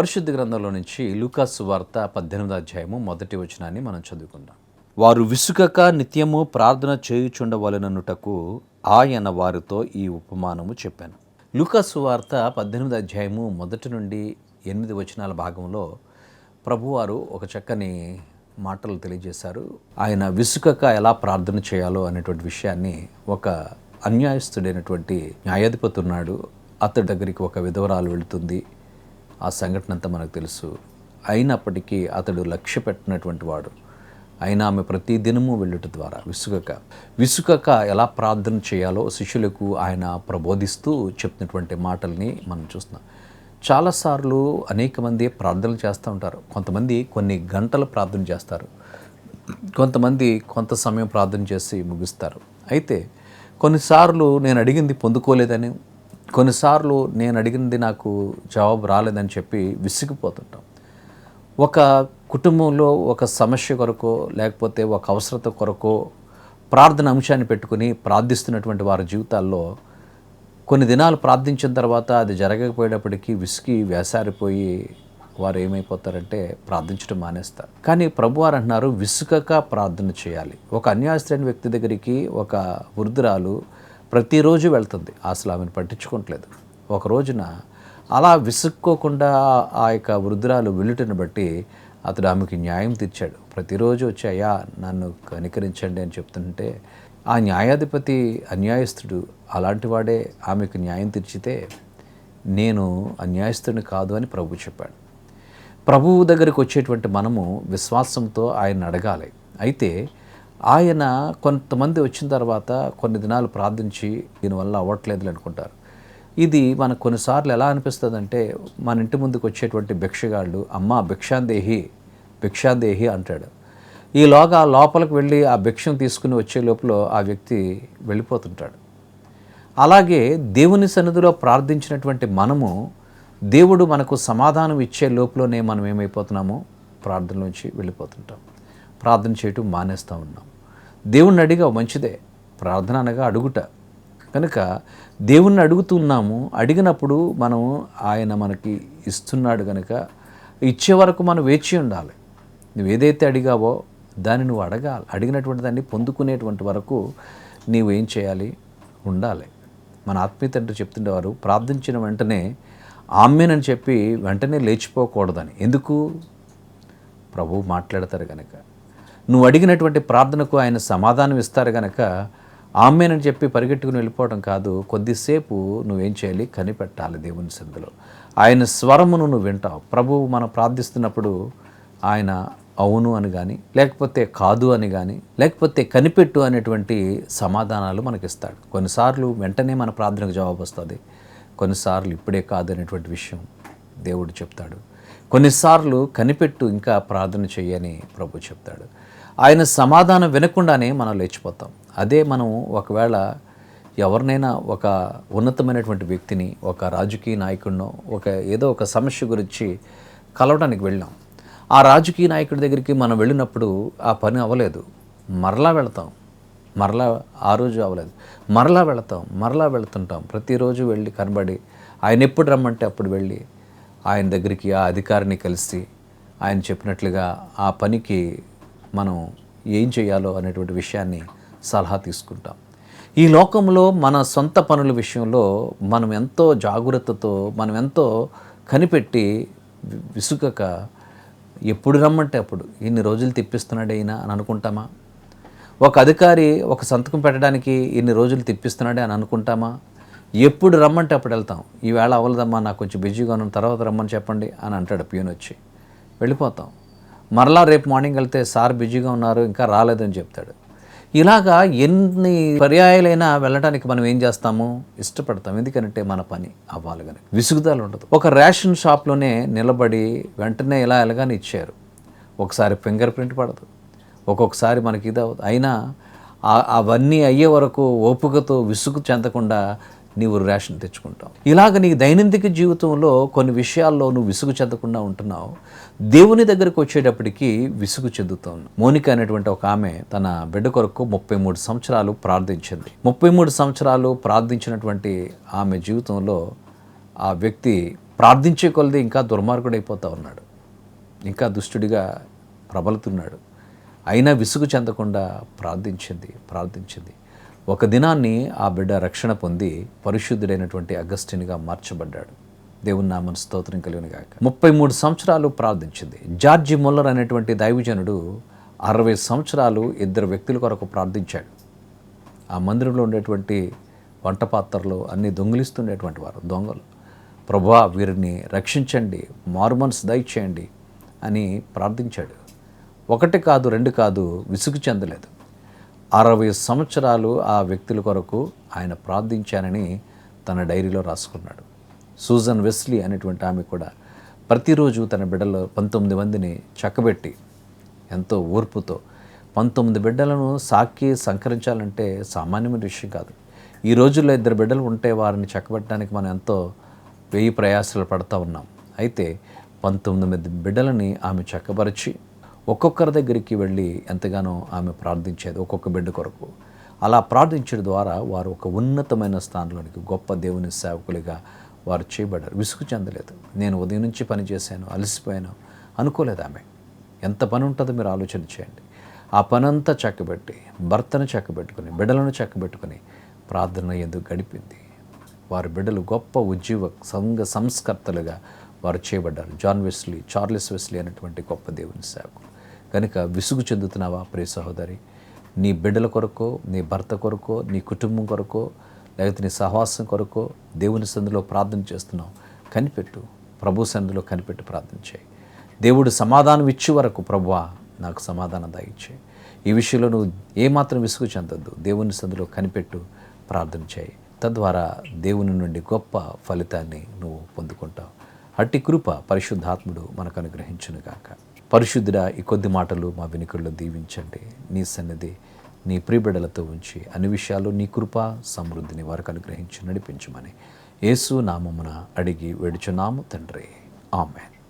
పరిశుద్ధ గ్రంథంలో నుంచి లూకాసు వార్త పద్దెనిమిది అధ్యాయము మొదటి వచనాన్ని మనం చదువుకుందాం. వారు విసుకక నిత్యము ప్రార్థన చేయుచుండవలననుటకు ఆయన వారితో ఈ ఉపమానము చెప్పాను. లూకాసు వార్త పద్దెనిమిది అధ్యాయము మొదటి నుండి ఎనిమిది వచనాల భాగంలో ప్రభువారు ఒక చక్కని మాటలు తెలియజేశారు. ఆయన విసుకక ఎలా ప్రార్థన చేయాలో అనేటువంటి విషయాన్ని ఒక అన్యాయస్తుడైనటువంటి న్యాయాధిపతి ఉన్నాడు. అతడి దగ్గరికి ఒక విధవరాలు వెళుతుంది. ఆ సంఘటన అంతా మనకు తెలుసు. అయినప్పటికీ అతడు లక్ష్య పెట్టినటువంటి వాడు. అయినా ఆమె ప్రతి దినము వెళ్ళుట ద్వారా విసుగక. విసుగక ఎలా ప్రార్థన చేయాలో శిష్యులకు ఆయన ప్రబోధిస్తూ చెప్తున్నటువంటి మాటల్ని మనం చూస్తున్నాం. చాలాసార్లు అనేక మంది ప్రార్థనలు చేస్తూ ఉంటారు. కొంతమంది కొన్ని గంటలు ప్రార్థన చేస్తారు. కొంతమంది కొంత సమయం ప్రార్థన చేసి ముగిస్తారు. అయితే కొన్నిసార్లు నేను అడిగింది పొందుకోలేదని కొన్నిసార్లు నేను అడిగింది నాకు జవాబు రాలేదని చెప్పి విసిగిపోతుంటాం. ఒక కుటుంబంలో ఒక సమస్య కొరకో లేకపోతే ఒక అవసరత కొరకో ప్రార్థన అంశాన్ని పెట్టుకుని ప్రార్థిస్తున్నటువంటి వారి జీవితాల్లో కొన్ని దినాలు ప్రార్థించిన తర్వాత అది జరగకపోయేటప్పటికీ విసిగి వేసారిపోయి వారు ఏమైపోతారంటే ప్రార్థించడం మానేస్తారు. కానీ ప్రభువారు అంటున్నారు విసుకక ప్రార్థన చేయాలి. ఒక అన్యాయస్తులైన వ్యక్తి దగ్గరికి ఒక వృద్ధురాలు ప్రతిరోజు వెళ్తుంది. అసలు ఆమెను పట్టించుకోవట్లేదు. ఒక రోజున అలా విసుక్కోకుండా ఆ యొక్క వృద్ధురాలు వెళ్ళుటను బట్టి అతడు ఆమెకి న్యాయం తెచ్చాడు. ప్రతిరోజు వచ్చి అయ్యా నన్ను కనికరించండి అని చెప్తుంటే ఆ న్యాయాధిపతి అన్యాయస్తుడు అలాంటి వాడే ఆమెకు న్యాయం తీర్చితే నేను అన్యాయస్తుడిని కాదు అని ప్రభు చెప్పాడు. ప్రభువు దగ్గరికి వచ్చేటువంటి మనము విశ్వాసంతో ఆయన అడగాలి. అయితే ఆయన కొంతమంది వచ్చిన తర్వాత కొన్ని దినాలు ప్రార్థించి దీనివల్ల అవ్వట్లేదు అనుకుంటారు. ఇది మనకు కొన్నిసార్లు ఎలా అనిపిస్తుంది అంటే మన ఇంటి ముందుకు వచ్చేటువంటి భిక్షగాళ్ళు అమ్మ భిక్షాందేహి భిక్షాందేహి అంటాడు. ఈలోగా లోపలికి వెళ్ళి ఆ భిక్షను తీసుకుని వచ్చే లోపల ఆ వ్యక్తి వెళ్ళిపోతుంటాడు. అలాగే దేవుని సన్నిధిలో ప్రార్థించినటువంటి మనము దేవుడు మనకు సమాధానం ఇచ్చే లోపలనే మనం ఏమైపోతున్నామో ప్రార్థనలోంచి వెళ్ళిపోతుంటాం. ప్రార్థన చేయటం మానేస్తూ ఉన్నాం. దేవుణ్ణి అడిగావు మంచిదే. ప్రార్థన అనగా అడుగుట. కనుక దేవుణ్ణి అడుగుతున్నాము అడిగినప్పుడు మనం ఆయన మనకి ఇస్తున్నాడు కనుక ఇచ్చే వరకు మనం వేచి ఉండాలి. నువ్వు ఏదైతే అడిగావో దాన్ని నువ్వు అడగాలి. అడిగినటువంటి దాన్ని పొందుకునేటువంటి వరకు నీవు ఏం చేయాలి? ఉండాలి. మన ఆత్మీయ తండ్రి చెప్తుండేవారు ప్రార్థించిన వెంటనే ఆమెనని చెప్పి వెంటనే లేచిపోకూడదని. ఎందుకు? ప్రభువు మాట్లాడతారు కనుక నువ్వు అడిగినటువంటి ప్రార్థనకు ఆయన సమాధానం ఇస్తారు కనుక ఆమెనని చెప్పి పరిగెట్టుకుని వెళ్ళిపోవడం కాదు. కొద్దిసేపు నువ్వేం చేయాలి? కనిపెట్టాలి దేవుని సందులో ఆయన స్వరమును నువ్వు వింటావు. ప్రభువు మనం ప్రార్థిస్తున్నప్పుడు ఆయన అవును అని కానీ లేకపోతే కాదు అని కానీ లేకపోతే కనిపెట్టు అనేటువంటి సమాధానాలు మనకిస్తాడు. కొన్నిసార్లు వెంటనే మన ప్రార్థనకు జవాబు వస్తుంది. కొన్నిసార్లు ఇప్పుడే కాదు అనేటువంటి విషయం దేవుడు చెప్తాడు. కొన్నిసార్లు కనిపెట్టు ఇంకా ప్రార్థన చెయ్యని ప్రభు చెప్తాడు. ఆయన సమాధానం వినకుండానే మనం లేచిపోతాం. అదే మనం ఒకవేళ ఎవరినైనా ఒక ఉన్నతమైనటువంటి వ్యక్తిని ఒక రాజకీయ నాయకుడినో ఒక ఏదో ఒక సమస్య గురించి కలవడానికి వెళ్ళాం. ఆ రాజకీయ నాయకుడి దగ్గరికి మనం వెళ్ళినప్పుడు ఆ పని అవ్వలేదు. మరలా వెళతాం. మరలా ఆ రోజు అవ్వలేదు. మరలా వెళతాం. మరలా వెళుతుంటాం. ప్రతిరోజు వెళ్ళి కనబడి ఆయన ఎప్పుడు రమ్మంటే అప్పుడు వెళ్ళి ఆయన దగ్గరికి ఆ అధికారిని కలిసి ఆయన చెప్పినట్లుగా ఆ పనికి మనం ఏం చేయాలో అనేటువంటి విషయాన్ని సలహా తీసుకుంటాం. ఈ లోకంలో మన సొంత పనుల విషయంలో మనం ఎంతో జాగ్రత్తతో మనం ఎంతో కనిపెట్టి విసుగక ఎప్పుడు రమ్మంటే అప్పుడు ఇన్ని రోజులు తిప్పిస్తున్నాడు అయినా అని అనుకుంటామా? ఒక అధికారి ఒక సంతకం పెట్టడానికి ఇన్ని రోజులు తిప్పిస్తున్నాడే అని అనుకుంటామా? ఎప్పుడు రమ్మంటే అప్పుడు వెళ్తాం. ఈవేళ అవ్వలేదమ్మా నాకు కొంచెం బిజీగా ఉన్న తర్వాత రమ్మని చెప్పండి అని అంటాడు ప్యూన్ వచ్చి వెళ్ళిపోతాం. మరలా రేపు మార్నింగ్ వెళ్తే సార్ బిజీగా ఉన్నారు ఇంకా రాలేదని చెప్తాడు. ఇలాగా ఎన్ని పర్యాయాలైనా వెళ్ళడానికి మనం ఏం చేస్తాము? ఇష్టపడతాం. ఎందుకంటే మన పని అవ్వాలి కనుక. విసుగుదాలు ఉండదు. ఒక రేషన్ షాప్లోనే నిలబడి వెంటనే ఇలా ఎలాగానే ఇచ్చారు ఒకసారి ఫింగర్ ప్రింట్ పడదు. ఒక్కొక్కసారి మనకి ఇది అవ్వదు. అయినా అవన్నీ అయ్యే వరకు ఓపికతో విసుగు చెందకుండా నీవు రేషన్ తెచ్చుకుంటావు. ఇలాగ నీ దైనందిక జీవితంలో కొన్ని విషయాల్లో నువ్వు విసుగు చెందకుండా ఉంటున్నావు. దేవుని దగ్గరకు వచ్చేటప్పటికి విసుగు చెందుతావు. మోనిక అనేటువంటి ఒక ఆమె తన బిడ్డ కొరకు ముప్పై మూడు సంవత్సరాలు ప్రార్థించింది. ముప్పై మూడు సంవత్సరాలు ప్రార్థించినటువంటి ఆమె జీవితంలో ఆ వ్యక్తి ప్రార్థించే కొలది ఇంకా దుర్మార్గుడైపోతూ ఉన్నాడు. ఇంకా దుష్టుడిగా ప్రబలుతున్నాడు. అయినా విసుగు చెందకుండా ప్రార్థించింది ప్రార్థించింది. ఒక దినాన్ని ఆ బిడ్డ రక్షణ పొంది పరిశుద్ధుడైనటువంటి అగస్టిన్గా మార్చబడ్డాడు. దేవుని నామన స్తోత్రం కలిగినగాక ముప్పై మూడు సంవత్సరాలు ప్రార్థించింది. జార్జి మొల్లర్ అనేటువంటి దైవజనుడు అరవై సంవత్సరాలు ఇద్దరు వ్యక్తుల కొరకు ప్రార్థించాడు. ఆ మందిరంలో ఉండేటువంటి వంట పాత్రలు అన్నీ దొంగిలిస్తుండేటువంటి వారు దొంగలు. ప్రభా వీరిని రక్షించండి మార్మన్స్ దయచేయండి అని ప్రార్థించాడు. ఒకటి కాదు రెండు కాదు విసుగు చెందలేదు. అరవై సంవత్సరాలు ఆ వ్యక్తుల కొరకు ఆయన ప్రార్థించానని తన డైరీలో రాసుకున్నాడు. సూజన్ వెస్లీ అనేటువంటి ఆమె కూడా ప్రతిరోజు తన బిడ్డలో పంతొమ్మిది మందిని చక్కబెట్టి ఎంతో ఓర్పుతో పంతొమ్మిది బిడ్డలను సాకి సంకరించాలంటే సామాన్యమైన విషయం కాదు. ఈ రోజుల్లో ఇద్దరు బిడ్డలు ఉంటే వారిని చక్కబెట్టడానికి మనం ఎంతో వెయ్యి ప్రయాసాలు పడతా ఉన్నాం. అయితే పంతొమ్మిది బిడ్డలని ఆమె చక్కపరిచి ఒక్కొక్కరి దగ్గరికి వెళ్ళి ఎంతగానో ఆమె ప్రార్థించేది ఒక్కొక్క బిడ్డ కొరకు. అలా ప్రార్థించడం ద్వారా వారు ఒక ఉన్నతమైన స్థానంలోనికి గొప్ప దేవుని సేవకులుగా వారు చేయబడ్డారు. విసుగు చెందలేదు. నేను ఉదయం నుంచి పని చేశాను అలసిపోయాను. అనుకోలేదు ఆమె. ఎంత పని ఉంటుందో మీరు ఆలోచన చేయండి. ఆ పనంతా చక్కబెట్టి భర్తను చక్కబెట్టుకుని బిడ్డలను చక్కబెట్టుకుని ప్రార్థన ఎందుకు గడిపింది? వారి బిడ్డలు గొప్ప ఉద్యోగ సంఘ సంస్కర్తలుగా వారు చేయబడ్డారు. జాన్ వెస్లీ చార్లెస్ వెస్లీ అనేటువంటి గొప్ప దేవుని సేవకులు కనుక విసుగు చెందుతున్నావా ప్రియ సహోదరి? నీ బిడ్డల కొరకో నీ భర్త కొరకో నీ కుటుంబం కొరకో లేకపోతే నీ సహవాసం కొరకో దేవుని సందులో ప్రార్థన చేస్తున్నావు. కనిపెట్టు. ప్రభు సందులో కనిపెట్టి ప్రార్థన చేయి. దేవుడు సమాధానం ఇచ్చే వరకు ప్రభువా నాకు సమాధానం దాయిచ్చే ఈ విషయంలో నువ్వు ఏమాత్రం విసుగు చెందొద్దు. దేవుని సందులో కనిపెట్టు ప్రార్థన చేయి. తద్వారా దేవుని నుండి గొప్ప ఫలితాన్ని నువ్వు పొందుకుంటావు. అట్టి కృప పరిశుద్ధాత్ముడు మనకు అనుగ్రహించునుగాక. పరిశుద్ధుడా ఈ కొద్ది మాటలు మా వెనుకల్లో దీవించండి. నీ సన్నిధి నీ ప్రియబిడలతో ఉంచి అన్ని విషయాలు నీ కృప సమృద్ధిని వారికి అనుగ్రహించి నడిపించమని యేసు నామమున అడిగి వేడుచున్నాము తండ్రి. ఆమెన్.